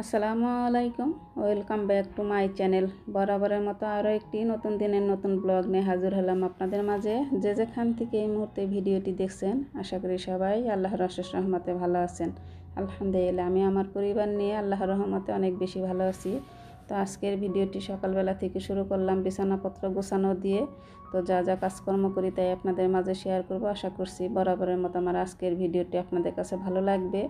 আসসালামু আলাইকুম। Welcome back to my channel বরাবরের মতো আরও একটি নতুন দিনের নতুন ব্লগ নিয়ে হাজির হলাম আপনাদের মাঝে। যে যেখান থেকে এই মুহূর্তে ভিডিওটি দেখছেন, আশা করি সবাই আল্লাহর অশেষ রহমতে ভালো আছেন। আলহামদুলিল্লাহ, আমি আমার পরিবার নিয়ে আল্লাহর রহমতে অনেক বেশি ভালো আছি। তো আজকের ভিডিওটি সকালবেলা থেকে শুরু করলাম, বিছানাপত্র গোছানো দিয়ে। তো যা যা কাজকর্ম করি তাই আপনাদের মাঝে শেয়ার করব। আশা করছি বরাবরের মতো আমার আজকের ভিডিওটি আপনাদের কাছে ভালো লাগবে।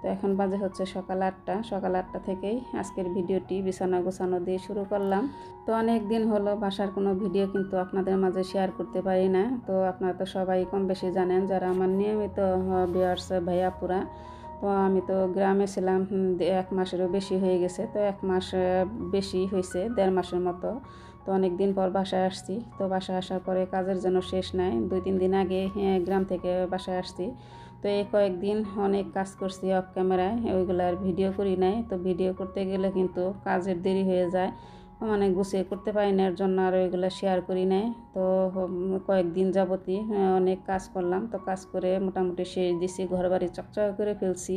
তো এখন বাজে হচ্ছে সকাল আটটা। সকাল আটটা থেকেই আজকের ভিডিওটি বিছানা গোছানো দিয়ে শুরু করলাম। তো অনেক দিন হলো বাসার কোনো ভিডিও কিন্তু আপনাদের মাঝে শেয়ার করতে পারি না। তো আপনারা তো সবাই কম বেশি জানেন যারা আমার নিয়মিত বিয়ার্স ভাইয়াপুরা তো আমি তো গ্রামে ছিলাম এক মাসেরও বেশি হয়ে গেছে। তো এক মাস বেশি হয়েছে, দেড় মাসের মতো। তো অনেক দিন পর বাসায় আসছি। তো বাসায় আসার পরে কাজের জন্য শেষ নাই। দুই, তিন দিন আগে গ্রাম থেকে বাসায় আসছি। তো এই কয়েকদিন অনেক কাজ করছি অফ ক্যামেরায় ওইগুলো আর ভিডিও করি নাই। তো ভিডিও করতে গেলে কিন্তু কাজের দেরি হয়ে যায়। মানে গুছিয়ে করতে পারি না, এর জন্য আর ওইগুলো শেয়ার করি নাই। তো কয়েকদিন যাবতই অনেক কাজ করলাম। তো কাজ করে মোটামুটি শেষ দিছি ঘর বাড়ি চকচক করে ফেলছি।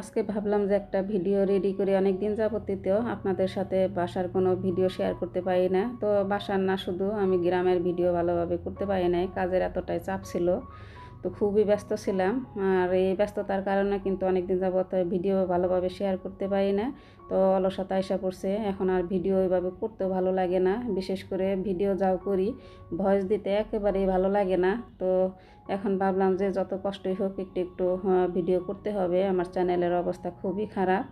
আজকে ভাবলাম যে একটা ভিডিও রেডি করে অনেক দিন যাবতীতেও আপনাদের সাথে বাসার কোনো ভিডিও শেয়ার করতে পারি না। তো বাসার না শুধু আমি গ্রামের ভিডিও ভালোভাবে করতে পারি নাই, কাজের এতটাই চাপ ছিল। তো খুবই ব্যস্ত ছিলাম। আর এই ব্যস্ততার কারণে কিন্তু অনেক দিন যাবত ভিডিও ভালোভাবে শেয়ার করতে পারি না। তো অলসতা এসে পড়ছে। এখন আর ভিডিও ওইভাবে করতেও ভালো লাগে না। বিশেষ করে ভিডিও যাও করি ভয়েস দিতে একেবারেই ভালো লাগে না। তো এখন ভাবলাম যে যত কষ্টই হোক একটু একটু ভিডিও করতে হবে। আমার চ্যানেলের অবস্থা খুবই খারাপ।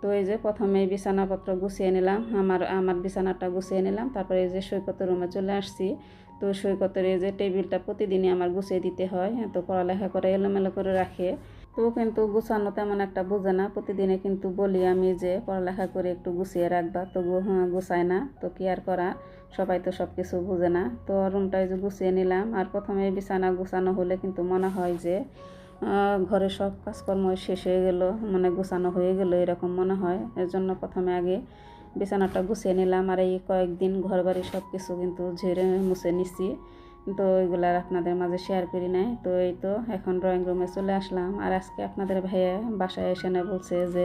তো এই যে প্রথমে বিছানাপত্র গুছিয়ে নিলাম, আমার আমার বিছানাটা গুছিয়ে নিলাম, তারপরে এই যে সৈকতের রুমে চলে আসছি। তো সৈকতের এই যে টেবিলটা প্রতিদিনই আমার গুছিয়ে দিতে হয় তো পড়ালেখা করে এলোমেলো করে রাখে। তো কিন্তু গুছানো তেমন একটা বোঝে না, প্রতিদিনে কিন্তু বলি আমি যে পড়ালেখা করে একটু গুছিয়ে রাখবা তো গুছায় না, তো কি আর করা? সবাই তো সব কিছু বুঝে না। তো রুমটাই যে গুছিয়ে নিলাম, আর প্রথমে বিছানা গুছানো হলে কিন্তু মনে হয় যে ঘরে সব কাজকর্ম শেষ হয়ে গেল মানে গুছানো হয়ে গেল এরকম মনে হয়। এর জন্য প্রথমে আগে বিছানাটা গুছিয়ে নিলাম আর এই কয়েকদিন ঘর বাড়ি সব কিছু কিন্তু ঝেড়ে মুছে নিচ্ছি তো ওইগুলো আর আপনাদের মাঝে শেয়ার করি নাই। তো এই তো এখন ড্রয়িং রুমে চলে আসলাম। আর আজকে আপনাদের ভাইয়া বাসায় এসে না বলছে যে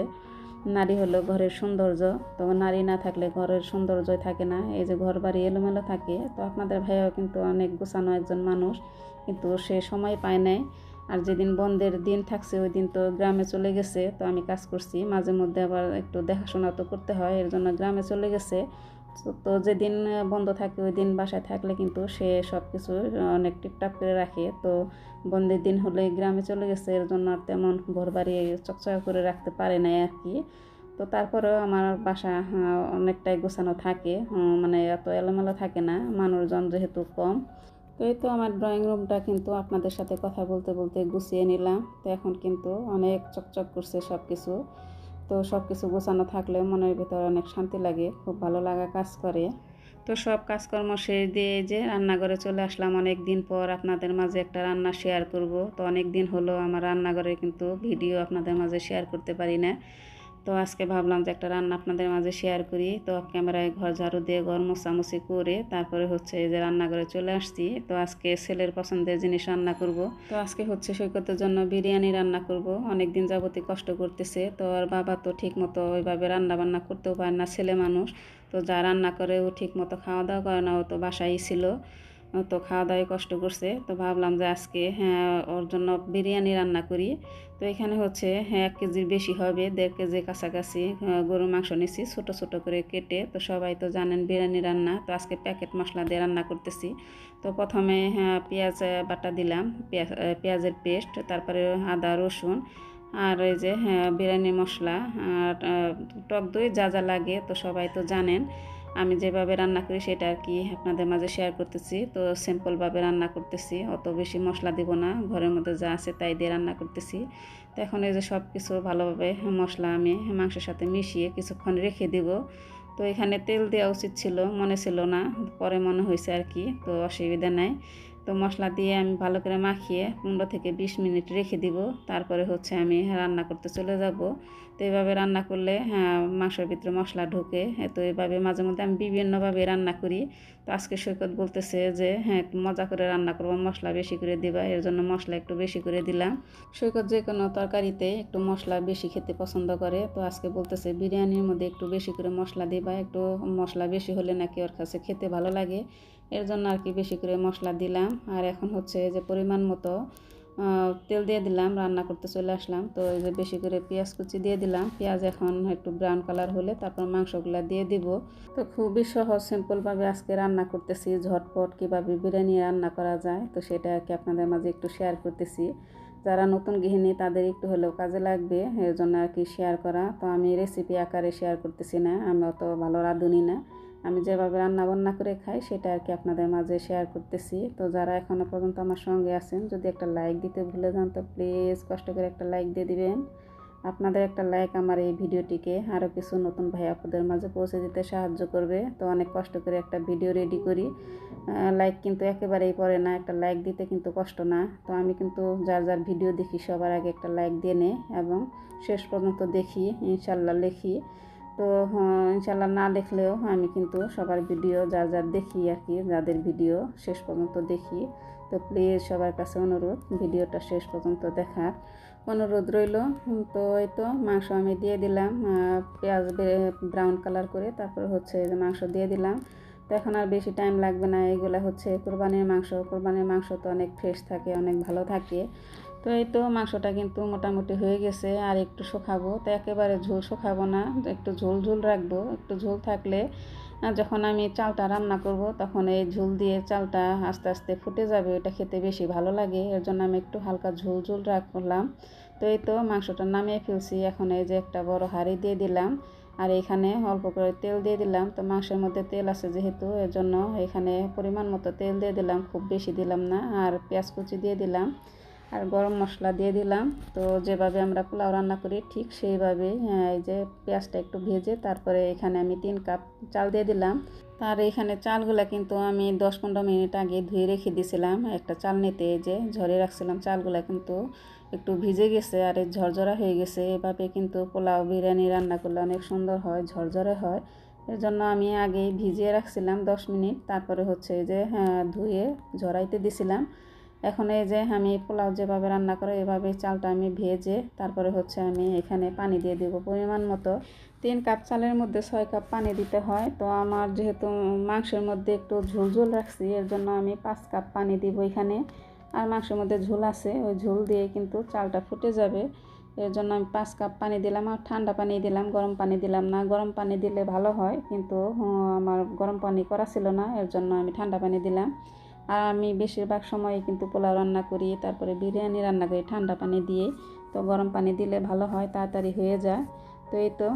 নারী হলো ঘরের সৌন্দর্য। তো নারী না থাকলে ঘরের সৌন্দর্যই থাকে না। এই যে ঘর বাড়ি এলোমেলো থাকে। তো আপনাদের ভাইয়াও কিন্তু অনেক গোছানো একজন মানুষ। কিন্তু সে সময় পায় নাই। আর যেদিন বন্ধের দিন থাকছে, ওই দিন তো গ্রামে চলে গেছে, তো আমি কাজ করছি। মাঝে মধ্যে আবার একটু দেখাশোনা তো করতে হয়, এর জন্য গ্রামে চলে গেছে। তো যেদিন বন্ধ থাকে, ওই দিন বাসায় থাকলে কিন্তু সে সব কিছু অনেক টিপটাপ করে রাখে। তো বন্ধের দিন হলে গ্রামে চলে গেছে, এর জন্য আর তেমন ঘর বাড়ি চকচকা করে রাখতে পারে নাই আর কি। তো তারপরেও আমার বাসা অনেকটাই গোছানো থাকে মানে এত এলোমেলো থাকে না, মানুষজন যেহেতু কম। তো এই তো আমার ড্রয়িং রুমটা কিন্তু আপনাদের সাথে কথা বলতে বলতে গুছিয়ে নিলাম। তো এখন কিন্তু অনেক চকচক করছে সব কিছু তো সব কিছু গোছানো থাকলে মনের ভিতরে অনেক শান্তি লাগে, খুব ভালো লাগা কাজ করে। তো সব কাজকর্ম শেষ দিয়ে যে রান্নাঘরে চলে আসলাম। অনেক দিন পর আপনাদের মাঝে একটা রান্না শেয়ার করব। তো অনেক দিন হলো আমার রান্নাঘরে কিন্তু ভিডিও আপনাদের মাঝে শেয়ার করতে পারি না। তো আজকে ভাবলাম যে একটা রান্না আপনাদের মাঝে শেয়ার করি। তো ক্যামেরায় ঘর ঝাড়ু দিয়ে ঘর মোছামুছি করে তারপরে হচ্ছে যে রান্নাঘরে চলে আসছি। তো আজকে ছেলের পছন্দের জিনিস রান্না করব। তো আজকে হচ্ছে সৈকতের জন্য বিরিয়ানি রান্না করব। অনেক দিন যাবতীয় কষ্ট করতেছে। তো আর বাবা তো ঠিক মতো ওইভাবে রান্না বান্না করতেও পারে না, ছেলে মানুষ। তো যা রান্না করে ও ঠিক মতো খাওয়া দাওয়া করে না, ও তো বাসায় ছিল। তো খাওয়া দাওয়ায় কষ্ট করছে। তো ভাবলাম যে আজকে হ্যাঁ ওর জন্য বিরিয়ানি রান্না করি। তো এখানে হচ্ছে হ্যাঁ এক কেজির বেশি হবে, দেড় কেজি কাছাকাছি গরুর মাংস নিছি ছোটো ছোটো করে কেটে। তো সবাই তো জানেন বিরিয়ানি রান্না, তো আজকে প্যাকেট মশলা দিয়ে রান্না করতেছি। তো প্রথমে হ্যাঁ পেঁয়াজ বাটা দিলাম পেঁয়াজের পেস্ট, তারপরে আদা, রসুন, আর এই যে হ্যাঁ বিরিয়ানি মশলা, আর টক দই যা যা লাগে, তো সবাই তো জানেন। আমি যেভাবে রান্না করি সেটা আর কি আপনাদের মাঝে শেয়ার করতেছি। তো সিম্পলভাবে রান্না করতেছি, অত বেশি মশলা দিব না, ঘরের মধ্যে যা আছে তাই দিয়ে রান্না করতেছি। তো এখন এই যে সব কিছু ভালোভাবে মশলা আমি মাংসের সাথে মিশিয়ে কিছুক্ষণ রেখে দিব। তো এখানে তেল দেওয়া উচিত ছিল, মনে ছিল না, পরে মনে হয়েছে আর কি, তো অসুবিধা নাই। তো মশলা দিয়ে আমি ভালো করে মাখিয়ে পনেরো থেকে বিশ মিনিট রেখে দিব। তারপরে হচ্ছে আমি রান্না করতে চলে যাব। তো এইভাবে রান্না করলে হ্যাঁ মাংসের ভিতরে মশলা ঢোকে তো এইভাবে মাঝে মধ্যে আমি বিভিন্নভাবে রান্না করি। তো আজকে সৈকত বলতেছে যে হ্যাঁ মজা করে রান্না করব, মশলা বেশি করে দিবা, এর জন্য মশলা একটু বেশি করে দিলাম। সৈকত যে কোনো তরকারিতে একটু মশলা বেশি খেতে পছন্দ করে। তো আজকে বলতেছে বিরিয়ানির মধ্যে একটু বেশি করে মশলা দিবা, একটু মশলা বেশি হলে নাকি ওর কাছে খেতে ভালো লাগে। এর জন্য আর কি বেশি করে মশলা দিলাম। আর এখন হচ্ছে যে পরিমাণ মতো তেল দিয়ে দিলাম, রান্না করতে চলে আসলাম। তো এই যে বেশি করে পেঁয়াজ কুচি দিয়ে দিলাম। পেঁয়াজ এখন একটু ব্রাউন কালার হলে তারপর মাংসগুলো দিয়ে দিব। তো খুবই সহজ সিম্পলভাবে আজকে রান্না করতেছি। ঝটপট কীভাবে বিরিয়ানি রান্না করা যায়, তো সেটা আর কি আপনাদের মাঝে একটু শেয়ার করতেছি। যারা নতুন গৃহিণী, তাদের একটু হলেও কাজে লাগবে এর জন্য আর কি শেয়ার করা। তো আমি রেসিপি আকারে শেয়ার করতেছি না, আমি অত ভালো রাঁধুনি না। আমি যেভাবে রান্না বান্না করে খাই, সেটা আর কি আপনাদের মাঝে শেয়ার করতেছি। তো যারা এখনও পর্যন্ত আমার সঙ্গে আছেন, যদি একটা লাইক দিতে ভুলে যান, তো প্লিজ কষ্ট করে একটা লাইক দিয়ে দিবেন। আপনাদের একটা লাইক আমার এই ভিডিওটিকে আরও কিছু নতুন ভাই আপনাদের মাঝে পৌঁছে দিতে সাহায্য করবে। তো অনেক কষ্ট করে একটা ভিডিও রেডি করি। লাইক কিন্তু একেবারেই পড়ে না, একটা লাইক দিতে কিন্তু কষ্ট না। তো আমি কিন্তু যার যার ভিডিও দেখি, সবার আগে একটা লাইক দিয়ে নেই এবং শেষ পর্যন্ত দেখি, ইনশাল্লাহ লিখি। তো হ্যাঁ, ইনশাল্লাহ না দেখলেও আমি কিন্তু সবার ভিডিও যার যার দেখি আর কি যাদের ভিডিও শেষ পর্যন্ত দেখি তো প্লিজ সবার কাছে অনুরোধ ভিডিওটা শেষ পর্যন্ত দেখার অনুরোধ রইল। তো এই তো মাংস আমি দিয়ে দিলাম পেঁয়াজ ব্রাউন কালার করে তারপরে হচ্ছে মাংস দিয়ে দিলাম। তো এখন আর বেশি টাইম লাগবে না এগুলো হচ্ছে কোরবানির মাংস কোরবানির মাংস তো অনেক ফ্রেশ থাকে অনেক ভালো থাকে। তো এই তো মাংসটা কিন্তু মোটামুটি হয়ে গেছে, আর একটু শুকাবো। তো একেবারে ঝোল শুকাবো না একটু ঝোল ঝোল রাখব। একটু ঝোল থাকলে যখন আমি চালটা রান্না করব, তখন এই ঝোল দিয়ে চালটা আস্তে আস্তে ফুটে যাবে ওটা খেতে বেশি ভালো লাগে। এর জন্য আমি একটু হালকা ঝোল ঝোল রাখলাম। তো এই তো মাংসটা নামিয়ে ফেলছি, এখন এই যে একটা বড় হাঁড়ি দিয়ে দিলাম। আর এখানে অল্প করে তেল দিয়ে দিলাম। তো মাংসের মধ্যে তেল আছে যেহেতু, এর জন্য এখানে পরিমাণ মতো তেল দিয়ে দিলাম, খুব বেশি দিলাম না। আর পেঁয়াজ কুচি দিয়ে দিলাম। আর গরম মশলা দিয়ে দিলাম। তো যেভাবে আমরা পোলাও রান্না করি ঠিক সেইভাবে এই যে পেঁয়াজটা একটু ভেজে তারপরে এখানে আমি তিন কাপ চাল দিয়ে দিলাম। তার এখানে চালগুলো কিন্তু আমি দশ পনেরো মিনিট আগে ধুয়ে রেখে দিয়েছিলাম একটা চাল নিতে যে ঝরে রাখছিলাম, চালগুলো কিন্তু একটু ভিজে গেছে আর ঝরঝরা হয়ে গেছে। এভাবে কিন্তু পোলাও বিরিয়ানি রান্না করলে অনেক সুন্দর হয়, ঝরঝরে হয়। এর জন্য আমি আগে ভিজিয়ে রাখছিলাম দশ মিনিট। তারপরে হচ্ছে যে হ্যাঁ ধুয়ে ঝরাইতে দিছিলাম। এখন এই যে আমি পোলাও যেভাবে রান্না করে, এভাবে চালটা আমি ভেজে তারপরে হচ্ছে আমি এখানে পানি দিয়ে দেবো। পরিমাণ মতো তিন কাপ চালের মধ্যে ছয় কাপ পানি দিতে হয়। তো আমার যেহেতু মাংসের মধ্যে একটু ঝোল ঝোল রাখছি, এর জন্য আমি পাঁচ কাপ পানি দিব এখানে। আর মাংসের মধ্যে ঝোল আছে, ওই ঝোল দিয়ে কিন্তু চালটা ফুটে যাবে। এর জন্য আমি পাঁচ কাপ পানি দিলাম আর ঠান্ডা পানি দিলাম, গরম পানি দিলাম না। গরম পানি দিলে ভালো হয়, কিন্তু আমার গরম পানি করা ছিল না, এর জন্য আমি ঠান্ডা পানি দিলাম। আর আমি বেশিরভাগ সময় কিন্তু পোলাও রান্না করি তারপরে বিরিয়ানি রান্না করি ঠান্ডা পানি দিয়ে। তো গরম পানি দিলে ভালো হয় তাড়াতাড়ি হয়ে যায়। তো এই তো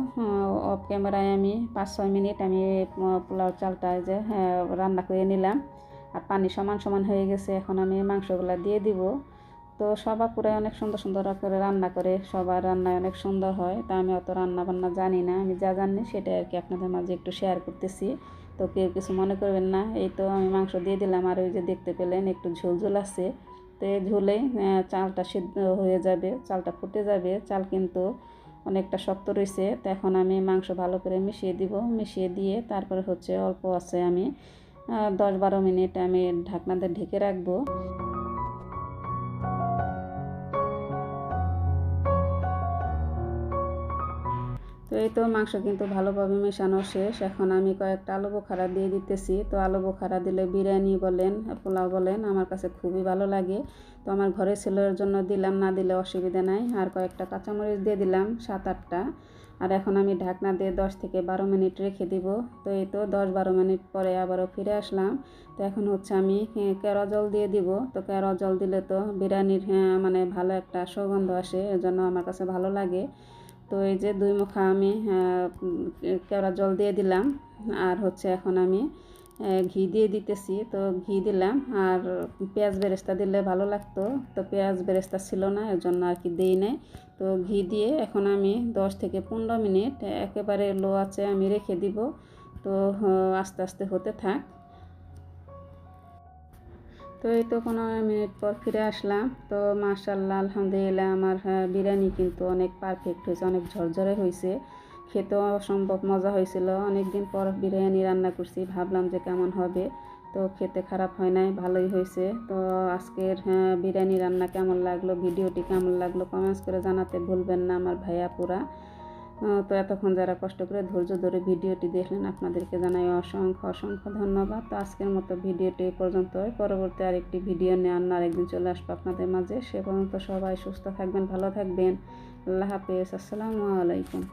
অফ ক্যামেরায় আমি পাঁচ ছয় মিনিট আমি পোলাও চালটা যে হ্যাঁ, রান্না করে নিলাম। আর পানি সমান সমান হয়ে গেছে এখন আমি মাংসগুলো দিয়ে দিব। তো সবার পুরাই অনেক সুন্দর সুন্দর করে রান্না করে, সবার রান্নায় অনেক সুন্দর হয়। তা আমি অত রান্না বান্না জানি না, আমি যা জানি সেটাই আর কি আপনাদের মাঝে একটু শেয়ার করতেছি। তো কেউ কিছু মনে করবেন না, এই তো আমি মাংস দিয়ে দিলাম, আর ওই যে দেখতে পেলেন একটু ঝোল ঝোল আছে। তো ঝোলে চালটা সিদ্ধ হয়ে যাবে, চালটা ফুটে যাবে, চাল কিন্তু অনেকটা শক্ত রয়েছে তো এখন আমি মাংস ভালো করে মিশিয়ে দিব, মিশিয়ে দিয়ে তারপরে হচ্ছে অল্প আছে আমি দশ বারো মিনিট আমি ঢাকনাতে ঢেকে রাখব। তো এই তো মাংস কিন্তু ভালোভাবে মেশানো শেষ। এখন আমি কয়েকটা আলু বোখারা দিয়ে দিতেছি। তো আলু বোখারা দিলে বিরিয়ানি বলেন পোলাও বলেন আমার কাছে খুবই ভালো লাগে। তো আমার ঘরের ছেলের জন্য দিলাম না দিলে অসুবিধা নাই। আর কয়েকটা কাঁচামরিচ দিয়ে দিলাম সাত আটটা। আর এখন আমি ঢাকনা দিয়ে দশ থেকে বারো মিনিট রেখে দিব। তো এই তো দশ বারো মিনিট পরে আবারও ফিরে আসলাম। তো এখন হচ্ছে আমি কেরো জল দিয়ে দিব। তো কেরো জল দিলে তো বিরিয়ানির হ্যাঁ, মানে ভালো একটা সুগন্ধ আসে। এজন্য আমার কাছে ভালো লাগে। তো এই যে দুই মুখা আমি কেওড়া জল দিয়ে দিলাম। আর হচ্ছে এখন আমি ঘি দিয়ে দিতেছি। তো ঘি দিলাম। আর পেঁয়াজ বেরেস্তা দিলে ভালো লাগতো। তো পেঁয়াজ বেরেস্তা ছিল না এর জন্য আর কি দিই নাই। তো ঘি দিয়ে এখন আমি দশ থেকে পনেরো মিনিট একেবারে লো আছে আমি রেখে দিব। তো আস্তে আস্তে হতে থাক। তো এই তো পনেরো মিনিট পর ফিরে আসলাম। তো মাশাল্লাহ আলহামদুলিল্লাহ আমার বিরিয়ানি কিন্তু অনেক পারফেক্ট হয়েছে, অনেক ঝরঝরে হয়েছে। খেতেও অসম্ভব মজা হয়েছিল। অনেক দিন পর বিরিয়ানি রান্না করছি, ভাবলাম যে কেমন হবে। তো খেতে খারাপ হয় নাই, ভালোই হয়েছে। তো আজকের বিরিয়ানি রান্না কেমন লাগল, ভিডিওটি কেমন লাগল কমেন্টস করে জানাতে ভুলবেন না আমার ভাইয়া পুরা। তো এতক্ষণ যারা কষ্ট করে ধৈর্য ধরে ভিডিওটি দেখলেন আপনাদেরকে জানাই অসংখ্য অসংখ্য ধন্যবাদ। তো আজকের মতো ভিডিওটি পর্যন্ত পরবর্তী আরেকটি ভিডিও নিয়ে আন্না আরেকদিন চলে আসব আপনাদের মাঝে। সে পর্যন্ত সবাই সুস্থ থাকবেন, ভালো থাকবেন। আল্লাহ হাফেজ। আসসালামু আলাইকুম।